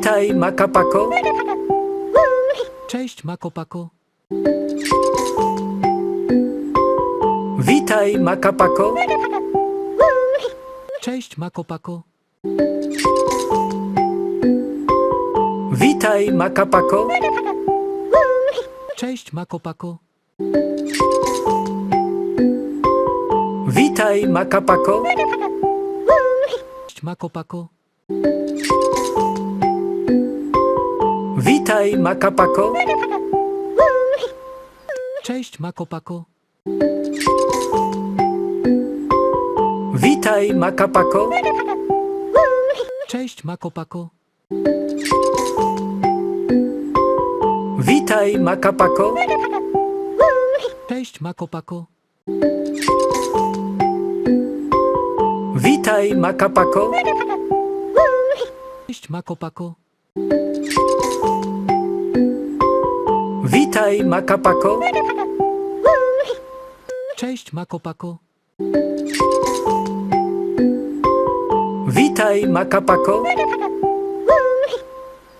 Witaj, Makapako. Cześć, Makopako. Witaj, Makapako. Cześć, Makopako. Witaj, Makapako. Cześć, Makopako. Witaj, Makapako. Cześć, Makopako. Witaj, Makapako. Cześć, Makopako. Witaj, Makapako. Cześć, Makopako. Witaj, Makapako. Cześć, Makopako. Witaj, Makapako. Cześć, Makopako. Witaj, Makapako. Cześć, Makopako. Witaj, Makapako.